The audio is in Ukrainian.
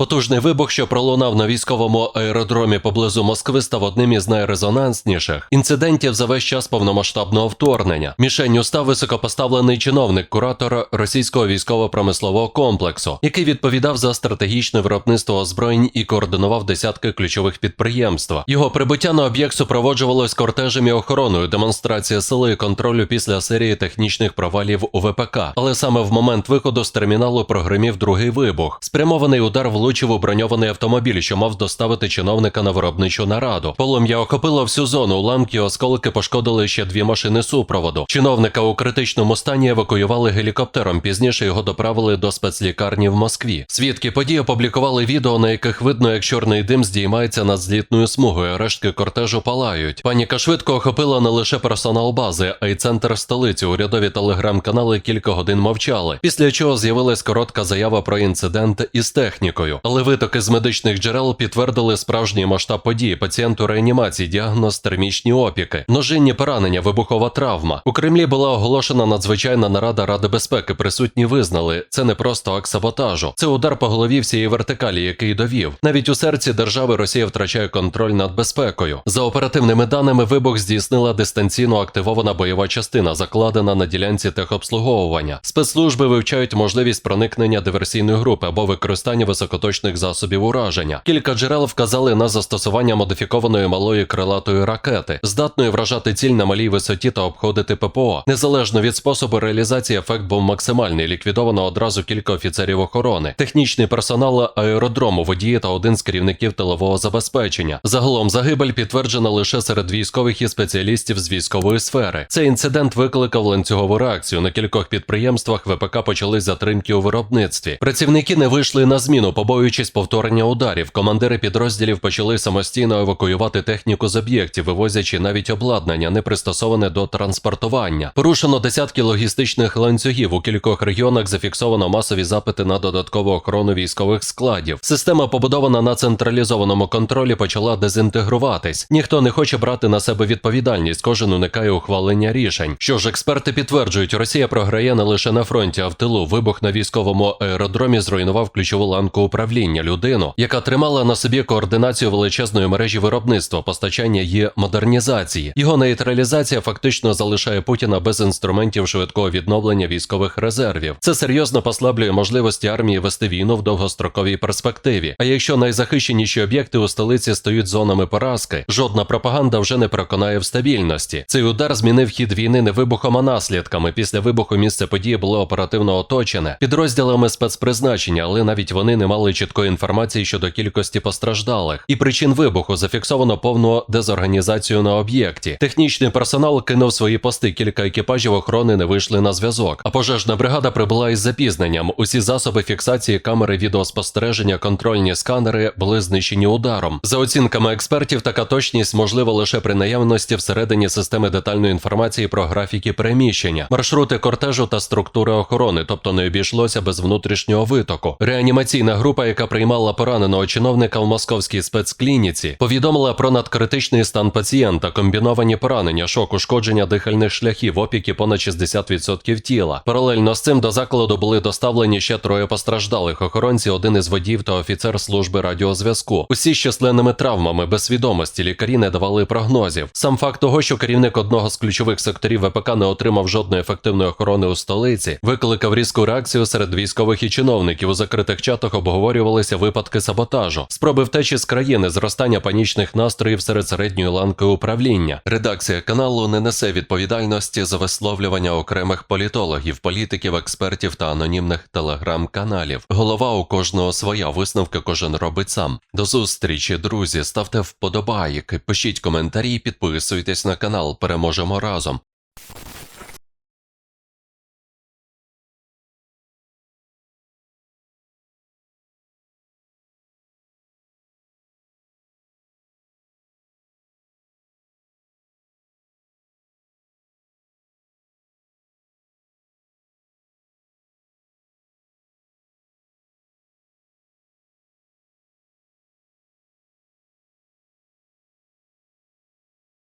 Потужний вибух, що пролунав на військовому аеродромі поблизу Москви, став одним із найрезонансніших інцидентів за весь час повномасштабного вторгнення. Мішенню став високопоставлений чиновник куратора російського військово-промислового комплексу, який відповідав за стратегічне виробництво озброєнь і координував десятки ключових підприємств. Його прибуття на об'єкт супроводжувалось кортежем і охороною, демонстрація сили і контролю після серії технічних провалів у ВПК. Але саме в момент виходу з терміналу прогримів другий вибух. Спрямований удар влучив у броньований автомобіль, що мав доставити чиновника на виробничу нараду. Полум'я охопило всю зону. Уламки осколки пошкодили ще дві машини супроводу. Чиновника у критичному стані евакуювали гелікоптером. Пізніше його доправили до спецлікарні в Москві. Свідки події опублікували відео, на яких видно, як чорний дим здіймається над злітною смугою. Рештки кортежу палають. Паніка швидко охопила не лише персонал бази, а й центр столиці. Урядові телеграм-канали кілька годин мовчали. Після чого з'явилась коротка заява про інцидент із технікою. Але витоки з медичних джерел підтвердили справжній масштаб події. Пацієнту реанімації, діагноз термічні опіки, ножинні поранення, вибухова травма. У Кремлі була оголошена надзвичайна нарада Ради безпеки. Присутні визнали, це не просто акт саботажу, це удар по голові всієї вертикалі, який довів. Навіть у серці держави Росія втрачає контроль над безпекою. За оперативними даними, вибух здійснила дистанційно активована бойова частина, закладена на ділянці техобслуговування. Спецслужби вивчають можливість проникнення диверсійної групи або використання високоточних засобів ураження. Кілька джерел вказали на застосування модифікованої малої крилатої ракети, здатної вражати ціль на малій висоті та обходити ППО. Незалежно від способу реалізації, ефект був максимальний. Ліквідовано одразу кілька офіцерів охорони, технічний персонал аеродрому, водії та один з керівників тилового забезпечення. Загалом загибель підтверджена лише серед військових і спеціалістів з військової сфери. Цей інцидент викликав ланцюгову реакцію. На кількох підприємствах ВПК почали затримки у виробництві. Працівники не вийшли на зміну, побоюючись повторення ударів. Командири підрозділів почали самостійно евакуювати техніку з об'єктів, вивозячи навіть обладнання, не пристосоване до транспортування. Порушено десятки логістичних ланцюгів. У кількох регіонах зафіксовано масові запити на додаткову охорону військових складів. Система, побудована на централізованому контролі, почала дезінтегруватись. Ніхто не хоче брати на себе відповідальність, кожен уникає ухвалення рішень. Що ж, експерти підтверджують, Росія програє не лише на фронті, а в тилу. Вибух на військовому аеродромі зруйнував ключову ланку управління людину, яка тримала на собі координацію величезної мережі виробництва, постачання і модернізації. Його нейтралізація фактично залишає Путіна без інструментів швидкого відновлення військових резервів. Це серйозно послаблює можливості армії вести війну в довгостроковій перспективі. А якщо найзахищеніші об'єкти у столиці стають зонами поразки, жодна пропаганда вже не переконає в стабільності. Цей удар змінив хід війни не вибухом, а наслідками. Після вибуху місце події було оперативно оточене підрозділами спецпризначення, але навіть вони не мали чіткої інформації щодо кількості постраждалих і причин вибуху. Зафіксовано повну дезорганізацію на об'єкті. Технічний персонал кинув свої пости. Кілька екіпажів охорони не вийшли на зв'язок. А пожежна бригада прибула із запізненням. Усі засоби фіксації камери відеоспостереження, контрольні сканери були знищені ударом. За оцінками експертів, така точність можлива лише при наявності всередині системи детальної інформації про графіки переміщення, маршрути кортежу та структури охорони, тобто не обійшлося без внутрішнього витоку. Реанімаційна група, яка приймала пораненого чиновника в московській спецклініці, повідомила про надкритичний стан пацієнта, комбіновані поранення, шок, ушкодження дихальних шляхів, опіки понад 60% тіла. Паралельно з цим до закладу були доставлені ще троє постраждалих охоронці, один із водіїв та офіцер служби радіозв'язку. Усі з численними травмами, без свідомості, лікарі не давали прогнозів. Сам факт того, що керівник одного з ключових секторів ВПК не отримав жодної ефективної охорони у столиці, викликав різку реакцію серед військових і чиновників. У закритих чатах обговорювалися випадки саботажу, спроби втечі з країни, зростання панічних настроїв серед середньої ланки управління. Редакція каналу не несе відповідальності за висловлювання окремих політологів, політиків, експертів та анонімних телеграм-каналів. Голова у кожного своя висновки кожен робить сам. До зустрічі, друзі. Ставте вподобайки, пишіть коментарі, підписуйтесь на канал. Переможемо разом.